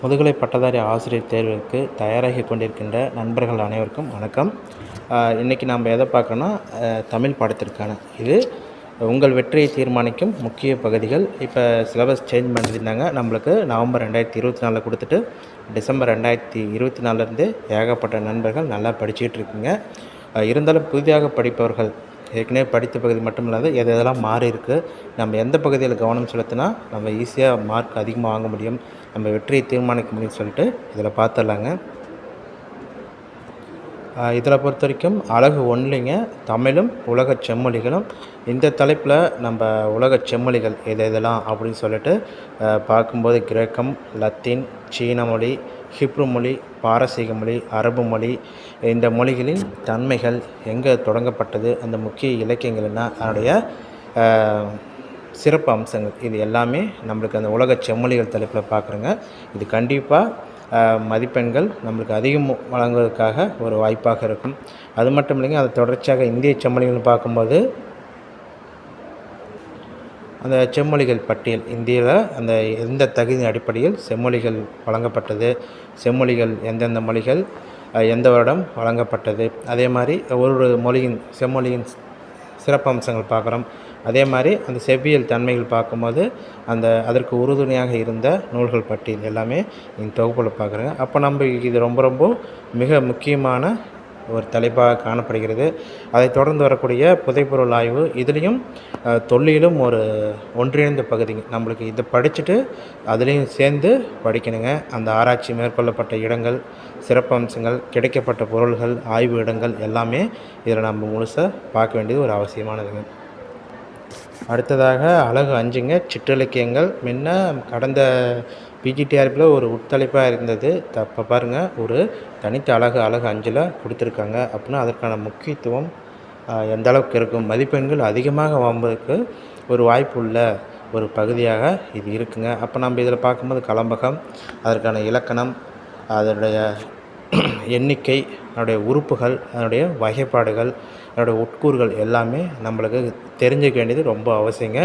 முதுகலை பட்டதாரி ஆசிரியர் தேர்விற்கு தயாராகி கொண்டிருக்கின்ற நண்பர்கள் அனைவருக்கும் வணக்கம். இன்றைக்கி நாம் எதை பார்க்கணும்னா தமிழ் பாடத்திற்கான. இது உங்கள் வெற்றியை தீர்மானிக்கும் முக்கிய பகுதிகள். இப்போ சிலபஸ் சேஞ்ச் பண்ணியிருந்தாங்க. நம்மளுக்கு நவம்பர் ரெண்டாயிரத்தி இருபத்தி நாலில் கொடுத்துட்டு டிசம்பர் ரெண்டாயிரத்தி இருபத்தி நாலுலேருந்து ஏகப்பட்ட நண்பர்கள் நல்லா படிச்சுட்டு இருக்கீங்க. இருந்தாலும் புதிதாக படிப்பவர்கள் ஏற்கனவே படித்த பகுதி மட்டும் இல்லாத எது எதெல்லாம் மாறி இருக்குது நம்ம எந்த பகுதியில் கவனம் செலுத்தினா நம்ம ஈஸியாக மார்க் அதிகமாக வாங்க முடியும் நம்ம வெற்றியை தீர்மானிக்க முடியும்னு சொல்லிட்டு இதில் பார்த்துடலாங்க. இதில் பொறுத்த வரைக்கும் அழகு ஒன்றிங்க தமிழும் உலக செம்மொழிகளும். இந்த தலைப்பில் நம்ம உலக செம்மொழிகள் எது எதெல்லாம் அப்படின்னு சொல்லிட்டு பார்க்கும்போது கிரேக்கம் லத்தீன் சீன மொழி ஹிப்ரு மொழி பாரசீக மொழி அரபு மொழி இந்த மொழிகளின் தன்மைகள் எங்கே தொடங்கப்பட்டது அந்த முக்கிய இலக்கியங்கள்னா அதனுடைய சிறப்பு அம்சங்கள் இது எல்லாமே நம்மளுக்கு அந்த உலக செம்மொழிகள் தலைப்பில் பார்க்குறோங்க. இது கண்டிப்பாக மதிப்பெண்கள் நம்மளுக்கு அதிகம் வழங்குவதற்காக ஒரு வாய்ப்பாக இருக்கும். அது மட்டும் இல்லைங்க அது தொடர்ச்சியாக இந்திய செம்மொழிகள்னு பார்க்கும்போது அந்த செம்மொழிகள் பட்டியல் இந்தியாவில் அந்த எந்த தகுதி அடிப்படையில் செம்மொழிகள் வழங்கப்பட்டது செம்மொழிகள் எந்தெந்த மொழிகள் எந்த வருடம் வழங்கப்பட்டது. அதே மாதிரி ஒரு ஒரு மொழியின் செம்மொழியின் சிறப்பம்சங்கள் பார்க்குறோம். அதே மாதிரி அந்த செவ்வியல் தன்மைகள் பார்க்கும்போது அந்த அதற்கு உறுதுணையாக இருந்த நூல்கள் பட்டியல் எல்லாமே இந்த தொகுப்பில் பார்க்குறேங்க. அப்போ நம்ம இது ரொம்ப ரொம்ப மிக முக்கியமான ஒரு தலைப்பாக காணப்படுகிறது. அதைத் தொடர்ந்து வரக்கூடிய புதைப்பொருள் ஆய்வு இதுலேயும் தொல்லியிலும் ஒரு ஒன்றிணைந்த பகுதிங்க நம்மளுக்கு இதை படிச்சுட்டு அதுலேயும் சேர்ந்து படிக்கணுங்க. அந்த ஆராய்ச்சி மேற்கொள்ளப்பட்ட இடங்கள் சிறப்பம்சங்கள் கிடைக்கப்பட்ட பொருள்கள் ஆய்வு இடங்கள் எல்லாமே இதில் நம்ம முழுசாக பார்க்க வேண்டியது ஒரு அவசியமானதுங்க. அடுத்ததாக அழகு அஞ்சுங்க சிற்றிலக்கியங்கள். முன்ன கடந்த பிஜிடிஆர்பியில் ஒரு உட்தலைப்பாக இருந்தது. தப்போ பாருங்கள் ஒரு தனித்த அழகு அழகு அஞ்சில் கொடுத்துருக்காங்க அப்படின்னா அதற்கான முக்கியத்துவம் எந்த அளவுக்கு இருக்கும்? மதிப்பெண்கள் அதிகமாக வாங்குவதற்கு ஒரு வாய்ப்பு உள்ள ஒரு பகுதியாக இது இருக்குங்க. அப்போ நம்ம இதில் பார்க்கும்போது கலம்பகம் அதற்கான இலக்கணம் அதனுடைய எண்ணிக்கை அதனுடைய உறுப்புகள் அதனுடைய வகைப்பாடுகள் அதோடய உட்கூறுகள் எல்லாமே நம்மளுக்கு தெரிஞ்சுக்க வேண்டியது ரொம்ப அவசியங்க.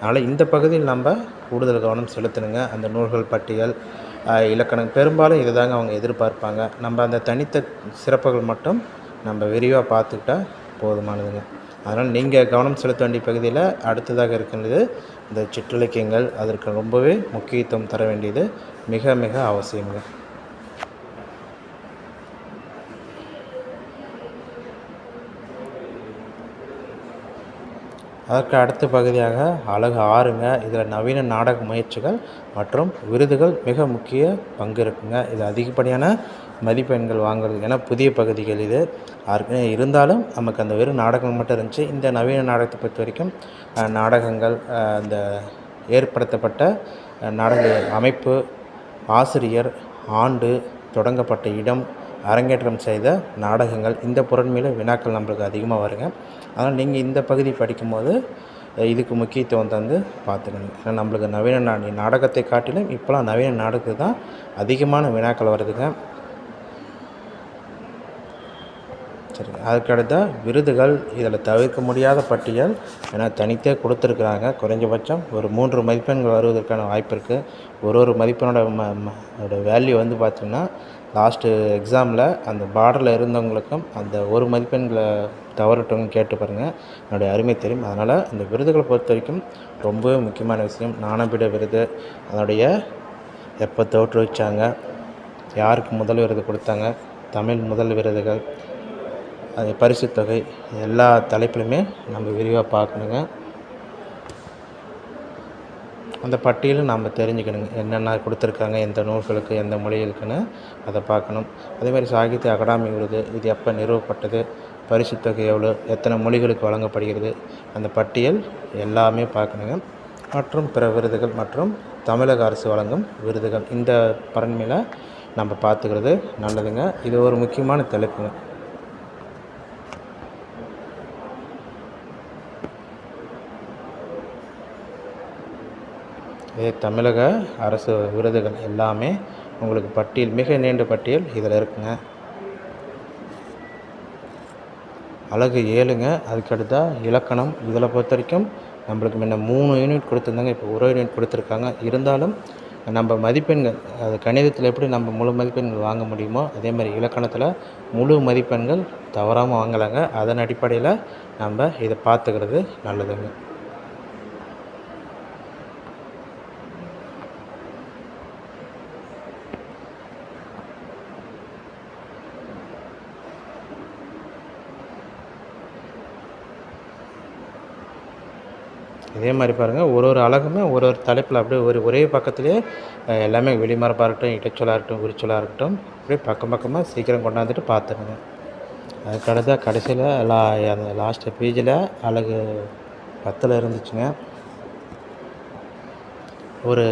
அதனால் இந்த பகுதியில் நம்ம கூடுதல் கவனம் செலுத்தணுங்க. அந்த நூல்கள் பட்டியல் இலக்கணம் பெரும்பாலும் இதுதாங்க அவங்க எதிர்பார்ப்பாங்க. நம்ம அந்த தனித்த சிறப்புகள் மட்டும் நம்ம விரிவாக பார்த்துக்கிட்டா போதுமானதுங்க. அதனால் நீங்கள் கவனம் செலுத்த வேண்டிய பகுதியில் அடுத்ததாக இருக்கின்றது இந்த சிற்றிலக்கியங்கள். அதற்கு ரொம்பவே முக்கியத்துவம் தர வேண்டியது மிக மிக அவசியங்க அதற்கு அடுத்த பகுதியாக அழகு ஆறுங்க. இதில் நவீன நாடக முயற்சிகள் மற்றும் விருதுகள் மிக முக்கிய பங்கு இருக்குங்க. இது அதிகப்படியான மதிப்பெண்கள் வாங்குறது ஏன்னா புதிய பகுதிகள் இது. யாருக்குமே இருந்தாலும் நமக்கு அந்த வெறும் நாடகம் மட்டும் இருந்துச்சு. இந்த நவீன நாடகத்தை பொறுத்த வரைக்கும் நாடகங்கள் அந்த ஏற்படுத்தப்பட்ட நாடக அமைப்பு ஆசிரியர் ஆண்டு தொடங்கப்பட்ட இடம் அரங்கேற்றம் செய்த நாடகங்கள் இந்த புறன்மையில் வினாக்கள் நம்மளுக்கு அதிகமாக வருங்க. அதனால் நீங்கள் இந்த பகுதி படிக்கும்போது இதுக்கு முக்கியத்துவம் தந்து பார்த்துக்கணும். ஏன்னா நம்மளுக்கு நவீன நா நாடகத்தை காட்டிலும் இப்போலாம் நவீன நாடகத்துக்கு தான் அதிகமான வினாக்கள் வருதுங்க. சரி அதுக்கடுத்த விருதுகள் இதில் தவிர்க்க முடியாத பட்டியல் ஏன்னா தனித்தே கொடுத்துருக்குறாங்க. குறைஞ்சபட்சம் ஒரு மூன்று மதிப்பெண்கள் வருவதற்கான வாய்ப்பு இருக்குது ஒரு ஒரு மதிப்பெண்ணோட வேல்யூ வந்து பார்த்திங்கன்னா லாஸ்ட்டு எக்ஸாமில் அந்த பார்டரில் இருந்தவங்களுக்கும் அந்த ஒரு மதிப்பெண்களை தவறிட்டவங்க கேட்டு பாருங்கள் என்னுடைய அருமை தெரியும். அதனால் இந்த விருதுகளை பொறுத்த வரைக்கும் ரொம்பவே முக்கியமான விஷயம். ஞானபீட விருது அதனுடைய எப்போ தோற்றுவிச்சாங்க யாருக்கு முதல் விருது கொடுத்தாங்க தமிழ் முதல் விருதுகள் அது பரிசுத் தொகை எல்லா தலைப்பிலுமே நம்ம விரிவாக பார்க்கணுங்க. அந்த பட்டியலும் நம்ம தெரிஞ்சுக்கணுங்க. என்னென்ன கொடுத்துருக்காங்க எந்த நூல்களுக்கு எந்த மொழிகளுக்குன்னு அதை பார்க்கணும். அதேமாதிரி சாகித்ய அகாடமி விருது இது எப்போ நிறுவப்பட்டது பரிசுத் தொகை எவ்வளோ எத்தனை மொழிகளுக்கு வழங்கப்படுகிறது அந்த பட்டியல் எல்லாமே பார்க்கணுங்க. மற்றும் பிற விருதுகள் மற்றும் தமிழக அரசு வழங்கும் விருதுகள் இந்த பரன்மையில் நம்ம பார்த்துக்கிறது நல்லதுங்க. இது ஒரு முக்கியமான தலைப்புங்க. இதே தமிழக அரசு விருதுகள் எல்லாமே உங்களுக்கு பட்டியல் மிக நீண்ட பட்டியல் இதில் இருக்குங்க. அழகு ஏழுங்க. அதுக்கடுத்தா இலக்கணம். இதில் பொறுத்த வரைக்கும் நம்மளுக்கு முன்ன மூணு யூனிட் கொடுத்துருந்தாங்க. இப்போ ஒரு யூனிட் கொடுத்துருக்காங்க. இருந்தாலும் நம்ம மதிப்பெண்கள் அது கணிதத்தில் எப்படி நம்ம முழு மதிப்பெண்கள் வாங்க முடியுமோ அதே மாதிரி இலக்கணத்தில் முழு மதிப்பெண்கள் தவறாமல் வாங்கலாங்க. அதன் அடிப்படையில் நம்ம இதை பார்த்துக்கிறது நல்லதுங்க. இதே மாதிரி பாருங்கள் ஒரு ஒரு அழகுமே ஒரு ஒரு தலைப்பில் அப்படியே ஒரு ஒரே பக்கத்துலேயே எல்லாமே வெளிமரப்பாக இருக்கட்டும் இடைச்சலாக இருக்கட்டும் உரிச்சலாக இருக்கட்டும் அப்படியே பக்கம் பக்கமாக சீக்கிரம் கொண்டாந்துட்டு பார்த்துருங்க அதுக்கடுத்த கடைசியில் லா அந்த லாஸ்ட்டு பேஜில் அழகு பத்தில் இருந்துச்சுங்க. ஒரு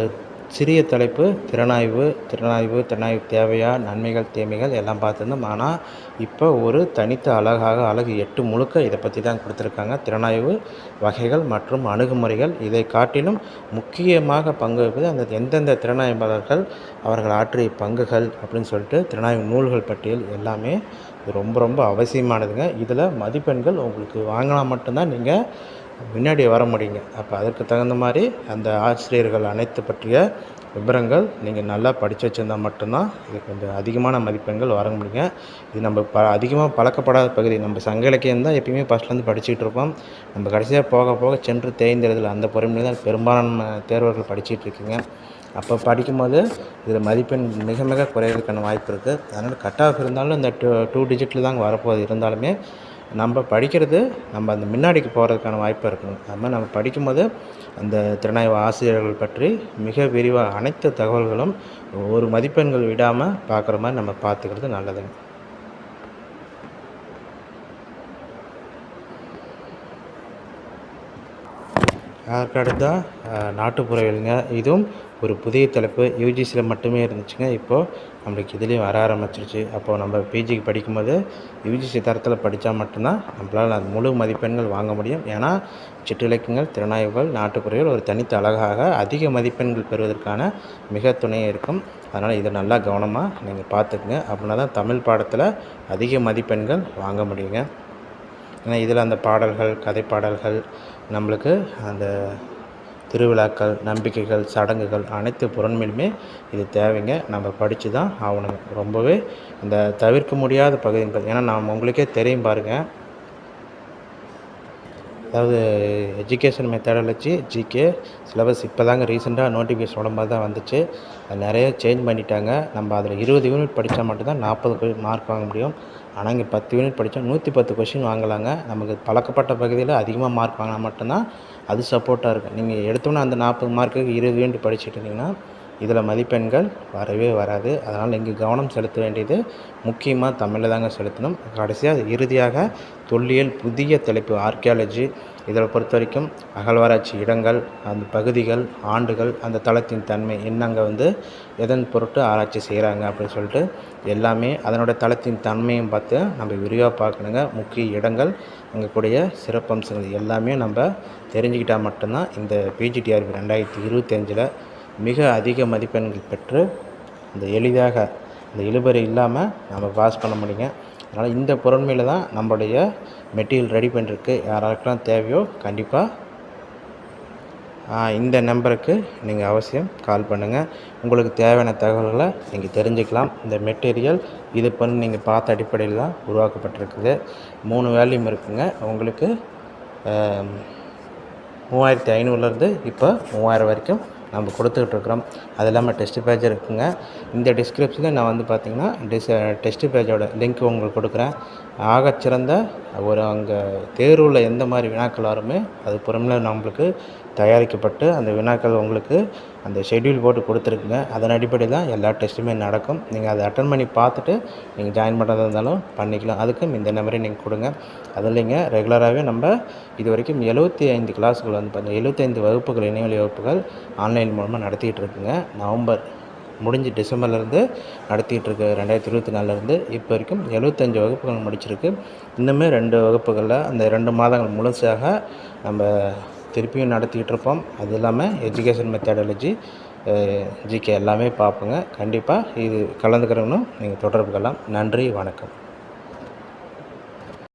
சிறிய தலைப்பு திறனாய்வு திறனாய்வு திறனாய்வு தேவையா நன்மைகள் தீமைகள் எல்லாம் பார்த்துருந்தோம். ஆனால் இப்போ ஒரு தனித்த அழகாக அழகு எட்டு முழுக்க இதை பற்றி தான் கொடுத்துருக்காங்க. திறனாய்வு வகைகள் மற்றும் அணுகுமுறைகள் இதை காட்டிலும் முக்கியமாக பங்கு வகிப்பது அந்த எந்தெந்த திறனாய்வாளர்கள் அவர்கள் ஆற்றிய பங்குகள் அப்படின்னு சொல்லிட்டு திறனாய்வு நூல்கள் பட்டியல் எல்லாமே ரொம்ப ரொம்ப அவசியமானதுங்க. இதில் மதிப்பெண்கள் உங்களுக்கு வாங்கினா மட்டும்தான் நீங்கள் முன்னாடி வர முடியுங்க. அப்போ அதற்கு தகுந்த மாதிரி அந்த ஆசிரியர்கள் அனைத்து பற்றிய விவரங்கள் நீங்கள் நல்லா படித்து வச்சுருந்தா மட்டும்தான் இது கொஞ்சம் அதிகமான மதிப்பெண்கள் வர முடியுங்க. இது நம்ம ப அதிகமாக பழக்கப்படாத பகுதி. நம்ம சங்க இலக்கியம் தான் எப்பயுமே ஃபஸ்ட்லேருந்து படிச்சுட்டு இருப்போம். நம்ம கடைசியாக போக போக சென்று தேய்ந்தெழுதல் அந்த பொறுமையில் தான் பெரும்பாலான தேர்வர்கள் படிச்சுட்டு இருக்கீங்க. அப்போ படிக்கும்போது இதில் மதிப்பெண் மிக மிக குறைவதற்கான வாய்ப்பு இருக்குது அதனால் கட் ஆஃப் இருந்தாலும் இந்த டூ டூ டிஜிட்டில் தாங்க வரப்போகுது. இருந்தாலுமே நம்ம படிக்கிறது நம்ம அந்த முன்னாடிக்கு போகிறதுக்கான வாய்ப்பு இருக்கும் அது மாதிரி நம்ம படிக்கும்போது அந்த திறனாய்வு ஆசிரியர்கள் பற்றி மிக விரிவாக அனைத்து தகவல்களும் ஒரு மதிப்பெண்கள் விடாமல் பார்க்குற மாதிரி நம்ம பார்த்துக்கிறது நல்லதுங்க. அதுக்கடுத்தா நாட்டுப்புறவியலுங்க இதுவும் ஒரு புதிய தலைப்பு. யூஜிசியில் மட்டுமே இருந்துச்சுங்க. இப்போது நம்மளுக்கு இதுலேயும் வர ஆரம்பிச்சிருச்சு. அப்போது நம்ம பிஜிக்கு படிக்கும்போது யூஜிசி தரத்தில் படித்தா மட்டும்தான் நம்மளால் அது முழு மதிப்பெண்கள் வாங்க முடியும். ஏன்னா சிற்றிலக்கியங்கள் திறனாய்வுகள் நாட்டுப்புறவியல் ஒரு தனித்த அழகாக அதிக மதிப்பெண்கள் பெறுவதற்கான மிக துணையாக இருக்கும். அதனால் இதை நல்லா கவனமாக நீங்கள் பார்த்துக்குங்க. அப்படின்னா தான் தமிழ் பாடத்தில் அதிக மதிப்பெண்கள் வாங்க முடியுங்க. ஏன்னா இதில் அந்த பாடல்கள் கதை பாடல்கள் நம்மளுக்கு அந்த திருவிழாக்கள் நம்பிக்கைகள் சடங்குகள் அனைத்து புறன்மையிலுமே இது தேவைங்க. நம்ம படித்து தான் ஆகணுங்க ரொம்பவே இந்த தவிர்க்க முடியாத பகுதிகள். ஏன்னா நாம் உங்களுக்கே தெரியும் பாருங்கள் அதாவது எஜுகேஷன் மெத்தடாலஜி ஜிகே சிலபஸ் இப்போ தாங்க ரீசெண்டாக நோட்டிஃபிகேஷன் உடம்பாக தான் வந்துச்சு. அது நிறைய சேஞ்ச் பண்ணிட்டாங்க. நம்ம அதில் இருபது யூனிட் படித்தா மட்டும்தான் நாற்பது மார்க் வாங்க முடியும். ஆனால் இங்கே பத்து யூனிட் படித்தா நூற்றி பத்து கொஷின் வாங்கலாங்க. நமக்கு பழக்கப்பட்ட பகுதியில் அதிகமாக மார்க் வாங்கினா மட்டும்தான் அது சப்போர்ட்டாக இருக்கும். நீங்கள் எடுத்தோன்னே அந்த நாற்பது மார்க்குக்கு இருபது யூனிட் படிச்சுட்டு இருந்தீங்கன்னா இதில் மதிப்பெண்கள் வரவே வராது. அதனால் இங்கே கவனம் செலுத்த வேண்டியது முக்கியமாக தமிழில் தாங்க செலுத்தணும். கடைசியாக இறுதியாக தொல்லியல் புதிய தலைப்பு ஆர்கியாலஜி இதில் பொறுத்த வரைக்கும் அகழ்வாராய்ச்சி இடங்கள் அந்த பகுதிகள் ஆண்டுகள் அந்த தளத்தின் தன்மை என்னங்க வந்து எதன் பொருட்டு ஆராய்ச்சி செய்கிறாங்க அப்படின்னு சொல்லிட்டு எல்லாமே அதனோட தளத்தின் தன்மையும் பார்த்து நம்ம விரிவாக பார்க்கணுங்க. முக்கிய இடங்கள் அங்கே கூடிய சிறப்பம்சங்கள் எல்லாமே நம்ம தெரிஞ்சுக்கிட்டால் மட்டும்தான் இந்த பிஜிடிஆர்பி ரெண்டாயிரத்தி இருபத்தஞ்சில் மிக அதிக மதிப்பெண்கள் பெற்று இந்த எளிதாக இந்த இழுபறி இல்லாமல் நம்ம பாஸ் பண்ண முடியுங்க. அதனால் இந்த பொருண்மையில் தான் நம்மளுடைய மெட்டீரியல் ரெடி பண்ணிருக்கு. யாராருக்கெல்லாம் தேவையோ கண்டிப்பாக இந்த நம்பருக்கு நீங்கள் அவசியம் கால் பண்ணுங்கள் உங்களுக்கு தேவையான தகவல்களை நீங்கள் தெரிஞ்சுக்கலாம். இந்த மெட்டீரியல் இது பண்ணி நீங்கள் பார்த்த அடிப்படையில் தான் உருவாக்கப்பட்டிருக்குது. மூணு வேல்யூம் இருக்குங்க. உங்களுக்கு மூவாயிரத்தி ஐநூறுலேருந்து இப்போ மூவாயிரம் வரைக்கும் நம்ம கொடுத்துக்கிட்டு இருக்கிறோம் அது இல்லாமல் டெஸ்ட் பேஜ் இருக்குங்க. இந்த டிஸ்கிரிப்ஷனில் நான் வந்து பார்த்திங்கன்னா டிஸ் டெஸ்ட் பேஜோட லிங்க் உங்களுக்கு கொடுக்குறேன். ஆகச்சிறந்த ஒரு அங்கே தேர்வில் எந்த மாதிரி வினாக்கள் வருமே அது புறமே நம்மளுக்கு தயாரிக்கப்பட்டு அந்த வினாக்கள் உங்களுக்கு அந்த ஷெட்யூல் போட்டு கொடுத்துருக்குங்க. அதன் அடிப்படையில் தான் எல்லா டெஸ்ட்டுமே நடக்கும். நீங்கள் அதை அட்டன் பண்ணி பார்த்துட்டு நீங்கள் ஜாயின் பண்ணுறதா இருந்தாலும் பண்ணிக்கலாம். அதுக்கும் இந்த நம்பரை நீங்கள் கொடுங்க. அது இல்லைங்க ரெகுலராகவே நம்ம இது வரைக்கும் எழுபத்தி ஐந்து கிளாஸுகள் வந்து பார்த்தீங்கன்னா எழுபத்தைந்து வகுப்புகள் இணையவழி வகுப்புகள் ஆன்லைன் மூலமாக நடத்திக்கிட்டு இருக்குங்க. நவம்பர் முடிஞ்சு டிசம்பர்லேருந்து நடத்திட்டு இருக்கு ரெண்டாயிரத்தி இருபத்தி நாலுலேருந்து இப்போ வரைக்கும் எழுபத்தஞ்சு வகுப்புகள் முடிச்சிருக்கு. இன்னுமே ரெண்டு வகுப்புகளில் அந்த ரெண்டு மாதங்கள் முழுசாக நம்ம திருப்பியும் நடத்திக்கிட்டு இருப்போம் அது இல்லாமல் எஜுகேஷன் மெத்தடாலஜி ஜிகே எல்லாமே பார்ப்போங்க. கண்டிப்பாக இது கலந்துக்கிறவங்களும் நீங்கள் தொடர்பு கொள்ளலாம். நன்றி வணக்கம்.